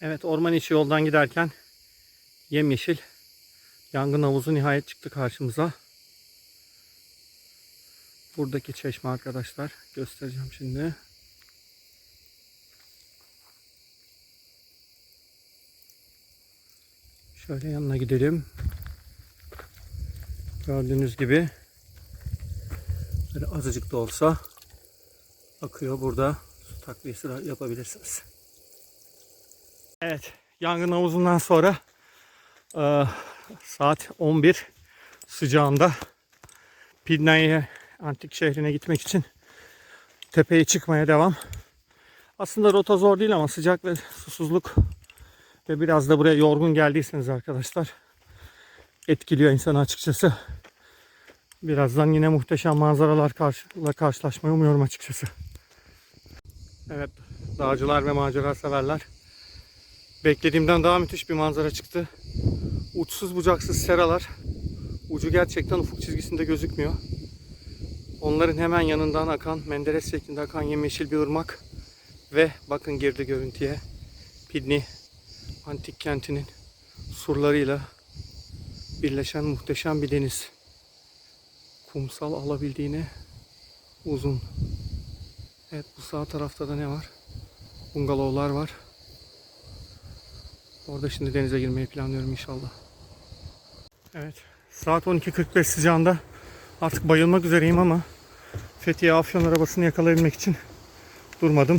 Evet orman içi yoldan giderken yemyeşil yangın havuzu nihayet çıktı karşımıza. Buradaki çeşme arkadaşlar göstereceğim şimdi. Şöyle yanına gidelim. Gördüğünüz gibi böyle azıcık da olsa akıyor burada. Su takviyesi yapabilirsiniz. Evet, yangın havuzundan sonra e, saat 11 sıcağında Pidna'ya antik şehrine gitmek için tepeye çıkmaya devam. Aslında rota zor değil ama sıcak ve susuzluk ve biraz da buraya yorgun geldiyseniz arkadaşlar etkiliyor insanı açıkçası. Birazdan yine muhteşem manzaralar karşıla karşılaşmayı umuyorum açıkçası. Evet, dağcılar ve macera severler. Beklediğimden daha müthiş bir manzara çıktı. Uçsuz bucaksız seralar. Ucu gerçekten ufuk çizgisinde gözükmüyor. Onların hemen yanından akan, Menderes şeklinde akan yemyeşil bir ırmak. Ve bakın girdi görüntüye. Pidni antik kentinin surlarıyla birleşen muhteşem bir deniz. Kumsal alabildiğine uzun. Evet bu sağ tarafta da ne var? Bungalovlar var. Orada şimdi denize girmeyi planlıyorum inşallah. Evet. Saat 12.45 sıcağında artık bayılmak üzereyim ama Fethiye Afyon arabasını yakalayabilmek için durmadım.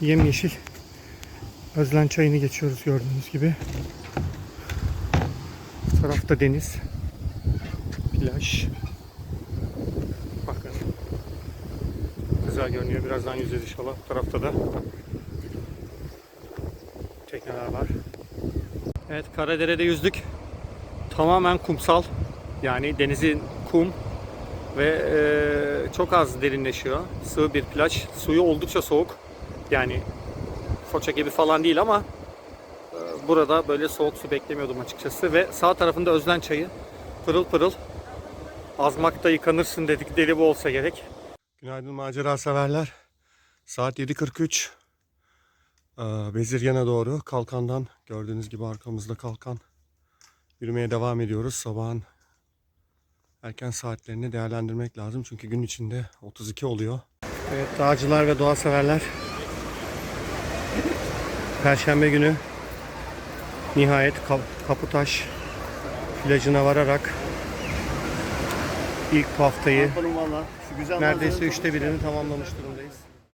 Yemyeşil Özlen çayını geçiyoruz gördüğünüz gibi. Bu tarafta deniz. Plaj. Bakın. Güzel görünüyor. Birazdan yüzeceğiz inşallah. Bu tarafta da tekneler var. Evet Karadere'de yüzdük. Tamamen kumsal. Yani denizin kum ve e, çok az derinleşiyor. Sığ bir plaj. Suyu oldukça soğuk. Yani Foça gibi falan değil ama e, burada böyle soğuk su beklemiyordum açıkçası. Ve sağ tarafında Özlen çayı. Pırıl pırıl. Azmakta yıkanırsın dedik. Deli bu olsa gerek. Günaydın macera severler. Saat 7.43. Ee, Bezirgan'a doğru kalkandan gördüğünüz gibi arkamızda kalkan yürümeye devam ediyoruz. Sabahın erken saatlerini değerlendirmek lazım çünkü gün içinde 32 oluyor. Evet dağcılar ve doğa severler. Perşembe günü nihayet Kap- Kaputaş plajına vararak ilk haftayı neredeyse üçte birini tamamlamış durumdayız.